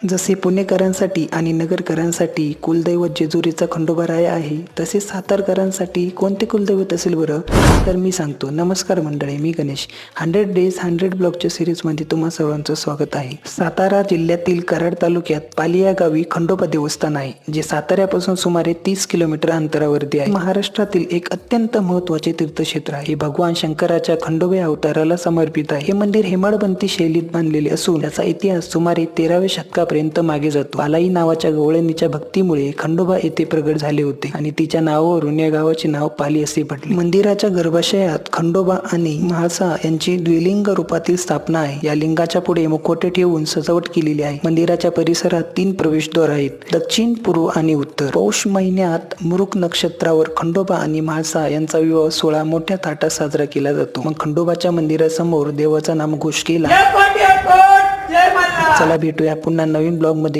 जसे पुणेकरांसाठी आणि नगरकरांसाठी कुलदैवत जेजुरीचा खंडोबाराया आहे तसे सातारकरांसाठी कोणते कुलदैवत असेल बरं? तर मी सांगतो. नमस्कार मंडळी मी गणेश. हंड्रेड डेज हंड्रेड ब्लॉकच्या सिरीजमध्ये तुम्हा सर्वांचं स्वागत आहे. सातारा जिल्ह्यातील कराड तालुक्यात पालिया गावी खंडोबा देवस्थान आहे जे साताऱ्यापासून सुमारे तीस किलोमीटर अंतरावरती आहे. महाराष्ट्रातील एक अत्यंत महत्त्वाचे तीर्थक्षेत्र आहे. भगवान शंकराच्या खंडोबे अवताराला समर्पित आहे. हे मंदिर हेमाडबंती शैलीत बांधलेले असून त्याचा इतिहास सुमारे तेराव्या शतकापर्यंत मागे जातो. बालाई नावाच्या गवळणीच्या भक्तीमुळे खंडोबा येथे प्रगट झाले होते आणि तिच्या नावावरून या गावाचे नाव पाली असे पडले. मंदिराच्या गर्भाशयात खंडोबा आणि म्हाळसा यांची द्विलिंग रूपातील स्थापना आहे. या लिंगाच्या पुढे मुखोटे ठेवून सजावट केलेली आहे. मंदिराच्या परिसरात तीन प्रवेशद्वार आहेत. दक्षिण पूर्व आणि उत्तर. पौष महिन्यात मुरुक नक्षत्रावर खंडोबा आणि म्हाळसा यांचा विवाह सोहळा मोठ्या थाटात साजरा केला जातो. मग खंडोबाच्या मंदिरासमोर देवाचा नामघोष केला. चला भेटूया पुन्हा नवीन ब्लॉगमध्ये